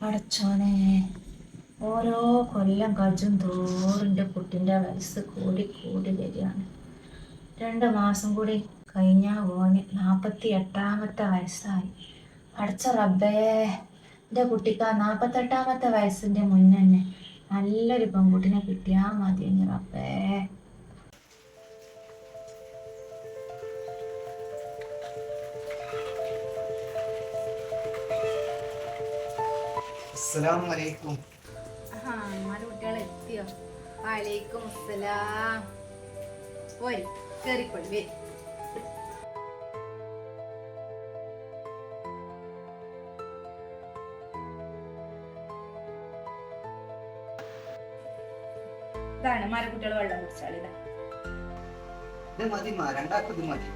പടച്ചോനെ ഓരോ കൊല്ലം കജും തോറിന്റെ കുട്ടിന്റെ വയസ്സ് കൂടി കൂടി വരികയാണ്. രണ്ട് മാസം കൂടി കഴിഞ്ഞാൽ ഓന് നാൽപ്പത്തി എട്ടാമത്തെ വയസ്സായി. പടച്ച റബ്ബേ എന്റെ കുട്ടിക്ക് നാൽപ്പത്തെട്ടാമത്തെ വയസ്സിന്റെ മുന്നേ നല്ലൊരു പെൺകുട്ടിനെ കിട്ടിയാൽ മതി റബ്ബേ. അമ്മാരുടെ കുട്ടികൾ എത്തിയോ? വലൈക്കും അസ്സലാം. പോയി കയറിക്കൊള്ളി വരി. ഇതാണ് മരക്കുട്ടികൾ വെള്ളം കുടിച്ചാളിതാ ഇത്. മതി മാ രണ്ടാക്കത് മതി.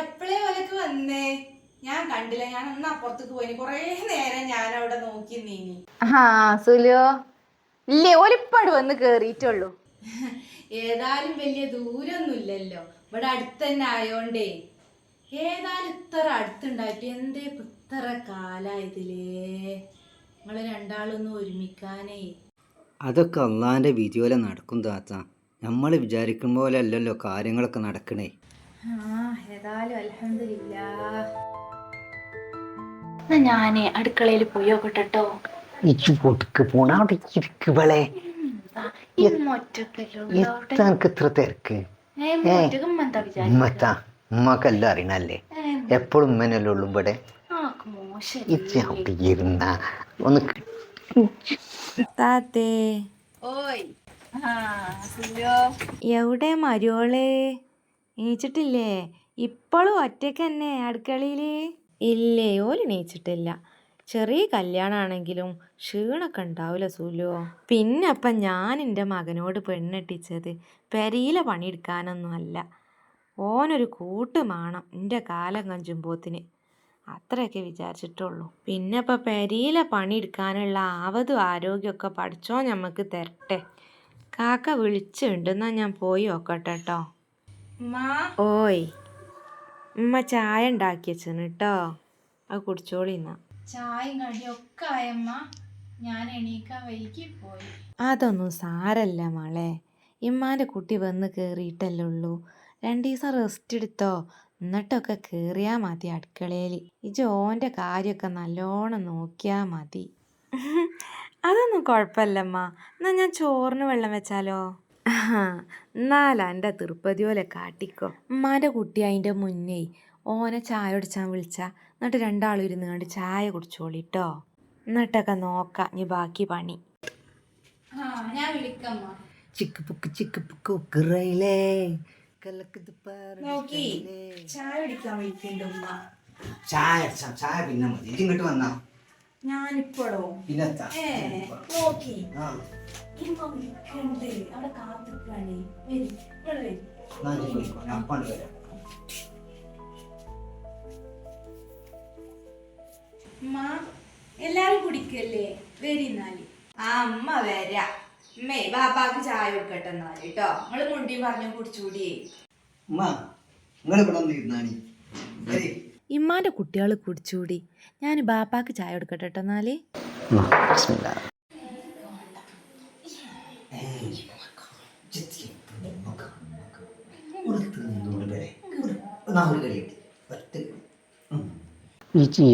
എപ്പോഴേ ഓലക്ക് വന്നേ? ഞാൻ കണ്ടില്ല ഞാൻ ഒന്ന് അപ്പുറത്തേക്ക് പോയി. കൊറേ നേരം ഞാൻ അവിടെ നോക്കി നീനി ആ സുലോ ഇല്ലേ ഒലിപ്പാട് വന്ന് കേറിയിട്ടുള്ളൂ ഏതായാലും വലിയ ദൂരൊന്നുമില്ലല്ലോ. ഇവിടെ അടുത്ത് തന്നെ ആയോണ്ടേ. ഏതായാലും ഇത്ര അടുത്തുണ്ടായിട്ട് എന്തേ ഇത്ര കാലായതിലേ? നിങ്ങൾ രണ്ടാളൊന്നും ഒരുമിക്കാനേ. അതൊക്കെ അള്ളാന്റെ വിധിയോലെ നടക്കും താത്ത. നമ്മൾ വിചാരിക്കും പോലെ അല്ലല്ലോ കാര്യങ്ങളൊക്കെ നടക്കണേ. ആ ഏതായാലും അൽഹംദുലില്ലാ. ഞാനേ അടുക്കളയിൽ പോയി നോക്കട്ടോ ഇച്ചു പൊട്ടുക്ക് പോണ അവിടെ ഇരിക്കുവളെ ഇമ്മൊറ്റക്കല്ലോ എത്താനക്ക് ഇത്ര തിരക്ക്? എന്താ വിചാരിച്ച ഉമ്മത്താ ഉമ്മക്കെല്ലാം അറിയണല്ലേ? എപ്പോഴും ഉമ്മനല്ലേ ഉള്ളു ഇവിടെ. ഇച്ച അവിടെ ഇരുന്ന ഒന്ന് താത്തേ. ഓയ്. എവിടെ മരുവളെ എണീച്ചിട്ടില്ലേ ഇപ്പോഴും ഒറ്റയ്ക്ക് തന്നെ അടുക്കളയിൽ ഇല്ലേ ഓൽ ചെറിയ കല്യാണമാണെങ്കിലും ക്ഷീണൊക്കെ ഉണ്ടാവില്ല സൂലോ പിന്നെ അപ്പം ഞാൻ എന്റെ മകനോട് പെണ്ണെട്ടിച്ചത് പെരയിലെ പണിയെടുക്കാനൊന്നും അല്ല. ഓനൊരു കൂട്ട് മാണം എന്റെ കാലം കഞ്ചുമ്പോത്തിന്. അത്രയൊക്കെ വിചാരിച്ചിട്ടുള്ളൂ. പിന്നെ ഇപ്പം പെരയിലെ പണിയെടുക്കാനുള്ള ആവതും ആരോഗ്യമൊക്കെ പഠിച്ചോ ഞമ്മക്ക് തരട്ടെ. കാക്ക വിളിച്ചുണ്ട് എന്നാ ഞാൻ പോയി നോക്കട്ടെ കേട്ടോ ഓയ്. ഉമ്മ ചായ ഉണ്ടാക്കി വെച്ചിന് കേട്ടോ അത് കുടിച്ചോളിന്ന ചായ ചായയും കടിയൊക്കെ ആയമ്മ ഞാൻ എണീക്കാൻ വൈകി പോയി. അതൊന്നും സാരല്ല മോളെ. ഇമ്മാന്റെ കുട്ടി വന്ന് കയറിയിട്ടല്ലേ ഉള്ളൂ. രണ്ട് ദിവസം റെസ്റ്റ് എടുത്തോ. എന്നിട്ടൊക്കെ കേറിയാ മതി അടുക്കളയിൽ ഈ ജോന്റെ കാര്യമൊക്കെ നല്ലോണം നോക്കിയാ മതി. അതൊന്നും കുഴപ്പമില്ലമ്മ എന്നാ ഞാൻ ചോറിന് വെള്ളം വെച്ചാലോ? എന്നാലാ എന്റെ തിരുപ്പതി പോലെ കാട്ടിക്കോ. ഉമ്മാന്റെ കുട്ടി അതിന്റെ മുന്നേ ഓനെ ചായ കുടിച്ചാൻ വിളിച്ച. എന്നിട്ട് രണ്ടാളും ഇരുന്ന് കണ്ട് ചായ കുടിച്ചോളിട്ടോ. എന്നിട്ടൊക്കെ നോക്കാം ഇനി ബാക്കി പണി. ആ ഞാൻ വിളിക്കാം ചിക്ക് പുക്ക് ചിക്ക് പുക്ക് ഉക്കറയിലേ. കലക്കത് ചായ കുടിക്കാൻ ചായ ചായ പിന്നെ മതി. ഇങ്ങോട്ട് വന്നാ. ഞാനിപ്പോഴോ? ഏ നോക്കി. ആ. ഇമ്മ വിളിക്കണ്ട് അവിടെ കാത്തിക്കാണേ വരി ഇവിടെ വരി. വരാം. എല്ലാരും കുടിക്കല്ലേ? വരിന്നാൽ ആ അമ്മ വരാ. അമ്മേ ബാപ്പാക്ക് ചായ കൊടുക്കട്ടെ എന്നാൽ കേട്ടോ. നിങ്ങൾ മുണ്ടിയും പറഞ്ഞു കുടിച്ചുകൂടിയേ. ഉമ്മ നിങ്ങൾ ഇവിടെ ഒന്ന് ഇമ്മാന്റെ കുട്ടികൾ കുടിച്ചുകൂടി ഞാൻ ബാപ്പാക്ക് ചായ കൊടുക്കട്ടെ കേട്ടോ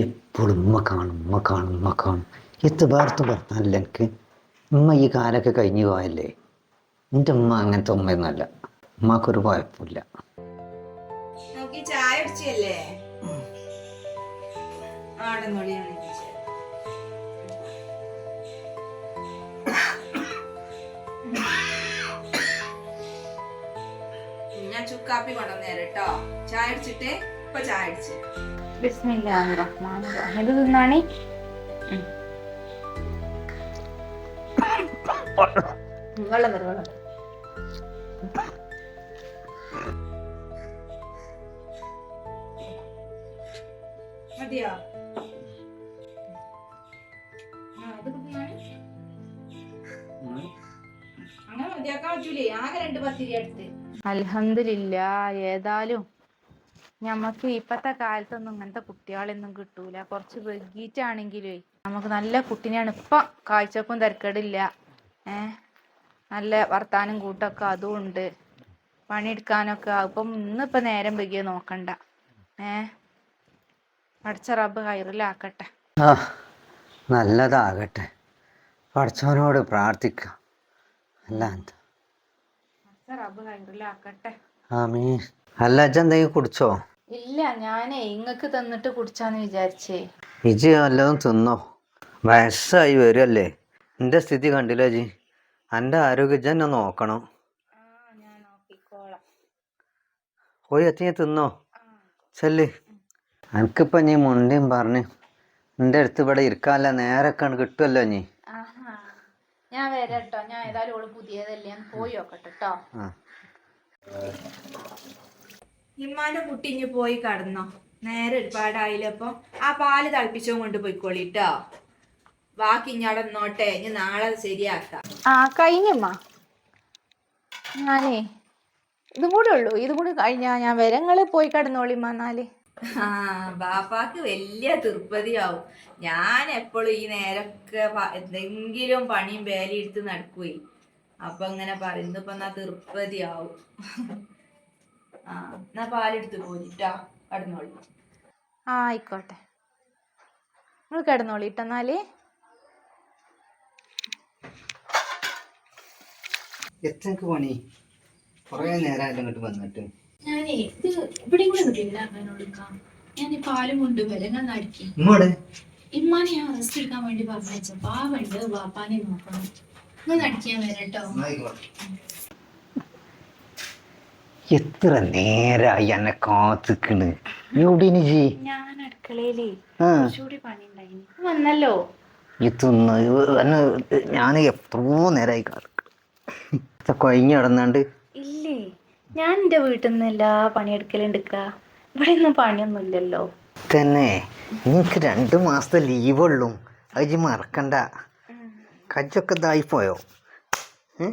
എപ്പോഴും ഉമ്മ കാണും ഉമ്മ കാണും ഉമ്മ കാണും. എത്ര വേർത്ത് പറഞ്ഞല്ല എനിക്ക് ഉമ്മ ഈ കാലൊക്കെ കഴിഞ്ഞു പോയല്ലേ? എന്റെ ഉമ്മ അങ്ങനത്തെ ഉമ്മയൊന്നുമല്ല. ഉമ്മക്കൊരു കുഴപ്പമില്ല. നോക്കി ഞാൻ ചുക്കാപ്പി കൊണ്ടുവന്നേരം കേട്ടോ. ചായ അടിച്ചിട്ട് ഇപ്പൊ ചായ അടിച്ച് ബിസ്മില്ലാഹിർ റഹ്മാനിർ റഹീം ഇത് തിന്നാണി? വെള്ളം തരും വെള്ളം മതിയോ? മതിയാക്കാൻ പറ്റൂലേ ആകെ രണ്ട് പത്തിരി അടുത്ത് അൽഹംദുലില്ല ഏതായാലും ഞമ്മക്ക് ഇപ്പത്തെ കാലത്തൊന്നും ഇങ്ങനത്തെ കുട്ടികളൊന്നും കിട്ടൂല. കുറച്ച് വൈകിട്ടാണെങ്കിലേ നമുക്ക് നല്ല കുട്ടിനെയാണ്. ഇപ്പൊ കാഴ്ചക്കും തിരക്കേടില്ല. ഏ? നല്ല വർത്താനം കൂട്ടൊക്കെ അതും ഉണ്ട് പണിയെടുക്കാനൊക്കെ അപ്പം ഇന്നിപ്പോ നേരം വൈകിയ നോക്കണ്ട. ഏ? പഠിച്ച റബ്ബ് കയറിലാക്കട്ടെ ആ നല്ലതാകട്ടെ. പഠിച്ചവനോട് പ്രാർത്ഥിക്കാം. അല്ല. അല്ല അച്ഛൻ എന്തെങ്കിലും കുടിച്ചോ? ഇല്ല ഞാനേ ഇങ്ങക്ക് തന്നിട്ട് കുടിച്ചാന്ന് വിചാരിച്ചേ. ഇജി വല്ലതും തിന്നോ? വയസ്സായി വരുമല്ലേ എന്റെ സ്ഥിതി കണ്ടില്ല ജി എന്റെ ആരോഗ്യം നോക്കണം. ആ ഞാൻ നോക്കിക്കോളാം. പോയി എത്തിയ തിന്നോ? ചെല്ല്. എനിക്കിപ്പോ നീ മുണ്ടിയും പറഞ്ഞു എന്റെ അടുത്ത് ഇവിടെ ഇരിക്കാനല്ല നേരൊക്കെ കിട്ടുമല്ലോ നീ. ഞാൻ വരാട്ടോ. ഞാൻ ഏതായാലും ഓൾ പുതിയതല്ലേ? ഞാൻ പോയി നോക്കട്ടെ കേട്ടോ ആ. ഇമ്മാന്റെ കുട്ടി ഇനി പോയി കടന്നോ. നേരെ ഒരുപാടായില്ല അപ്പൊ? ആ പാൽ തിളപ്പിച്ചോ കൊണ്ട് പോയിക്കോളിട്ടോ. ബാക്കി ഇഞ്ഞാടെ നോട്ടെ ഇനി നാളെ ശരിയാക്കാം. ആ കഴിഞ്ഞമ്മ ഞാനേ ഇതും കൂടെ ഉള്ളൂ. ഇതും കൂടി കഴിഞ്ഞാ ഞാൻ വരങ്ങൾ പോയി കടന്നോളിമ്മ എന്നാൽ. ആ ബാപ്പാക്ക് വലിയ തിരുപ്പതിയാവും ഞാൻ എപ്പോഴും ഈ നേരൊക്കെ എന്തെങ്കിലും പണിയും വേലി എടുത്ത് നടക്കുവേ. അപ്പൊ ഇങ്ങനെ പറയുന്നു ഇപ്പൊ എന്നാ തിരുപ്പതിയാവും ആ എന്നാ പാലെടുത്ത് പോയിട്ടാ കടന്നോളി. ആ ആയിക്കോട്ടെ. നിങ്ങൾ കിടന്നോളി ഇട്ടെന്നാൽ എത്രക്ക് പണി? കുറേ നേരമായിട്ട് ഇങ്ങോട്ട് വന്നിട്ട്. ഞാനേ ഇത് ഇവിടെ കൂടെ കിട്ടില്ല അമ്മേനോട് ഞാൻ ഈ പാലും കൊണ്ട് വിലങ്ങൾ നടുക്കി. ഇമ്മാനെ ഞാൻ റെസ്റ്റ് എടുക്കാൻ വേണ്ടി പറഞ്ഞയച്ച പാവുണ്ട് വാപ്പാനെ നോക്കണം. നിങ്ങൾ നടിക്കാൻ വരട്ടോ എത്ര നേരായി എന്നെ കാത്തുക്കണ്. എവിടെയാണ് ജി? ഞാൻ അടുക്കളയിലേ. കുറച്ചുകൂടി പണി ഉണ്ടായിനി വന്നല്ലോ. ഇതൊന്ന് എന്നെ ഞാൻ എത്രയോ നേരമായി കാത്തിക്കണ്. കൊഴിഞ്ഞ് കിടന്നാണ്ട് ഇല്ലേ? ഞാൻ എന്റെ വീട്ടിൽ നിന്ന് എല്ലാ പണിയെടുക്കലുണ്ടെക്ക ഇവിടെ ഒന്നും പണിയൊന്നും ഇല്ലല്ലോ തന്നെ. നിങ്ങൾക്ക് രണ്ട് മാസത്തെ ലീവുള്ളൂ. അത് മറക്കണ്ട. കജ്ജൊക്കെ ഇതായി പോയോ? ഏ?